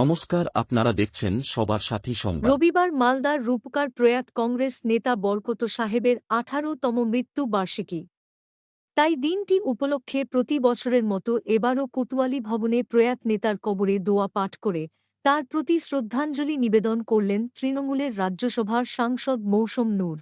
নমস্কার, আপনারা দেখছেন সবার সাথী সংবাদ। রবিবার মালদার রূপকার প্রয়াত কংগ্রেস নেতা বরকত সাহেবের আঠারোতম মৃত্যু বার্ষিকী। তাই দিনটি উপলক্ষে প্রতি বছরের মতো এবারও কোতোয়ালি ভবনে প্রয়াত নেতার কবরে দোয়া পাঠ করে তার প্রতি শ্রদ্ধাঞ্জলি নিবেদন করলেন তৃণমূলের রাজ্যসভার সাংসদ মৌসুম নূর।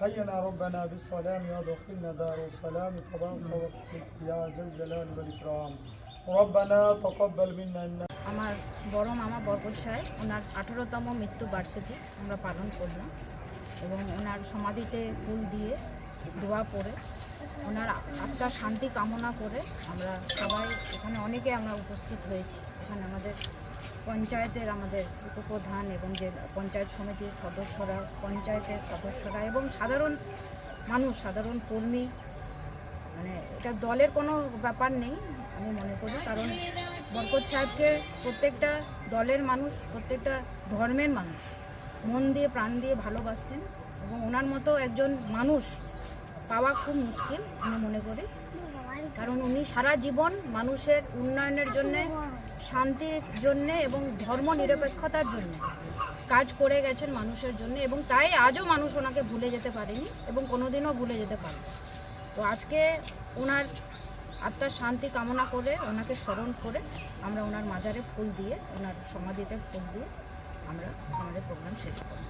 حينا ربنا بالسلام وادخلنا دار السلام تبارك وتعالى يا ذا الجلال والإكرام ربنا تقبل منا إنك আমার বড় মামা বরকত সাহেব ওনার আঠারোতম মৃত্যু বার্ষিকী আমরা পালন করলাম এবং ওনার সমাধিতে ফুল দিয়ে দোয়া পড়ে ওনার আত্মার শান্তি কামনা করে আমরা সবাই এখানে অনেকে আমরা উপস্থিত হয়েছি। এখানে আমাদের পঞ্চায়েতের আমাদের উপপ্রধান এবং যে পঞ্চায়েত সমিতির সদস্যরা, পঞ্চায়েতের সদস্যরা এবং সাধারণ মানুষ, সাধারণ কর্মী মানে এটা দলের কোনো ব্যাপার নেই আমি মনে করি, কারণ বরকত সাহেবকে প্রত্যেকটা দলের মানুষ, প্রত্যেকটা ধর্মের মানুষ মন দিয়ে, প্রাণ দিয়ে ভালোবাসতেন এবং ওনার মতো একজন মানুষ পাওয়া খুব মুশকিল, আমি মনে করি। কারণ উনি সারা জীবন মানুষের উন্নয়নের জন্যে, শান্তির জন্যে এবং ধর্ম নিরপেক্ষতার জন্য কাজ করে গেছেন মানুষের জন্য এবং তাই আজও মানুষ ওনাকে ভুলে যেতে পারেনি এবং কোনোদিনও ভুলে যেতে পারে তো আজকে ওনার আত্মার শান্তি কামনা করে, ওনাকে স্মরণ করে আমরা ওনার মাজারে ফুল দিয়ে, ওনার সমাধিতে ফুল দিয়ে আমরা আমাদের প্রোগ্রাম শেষ করি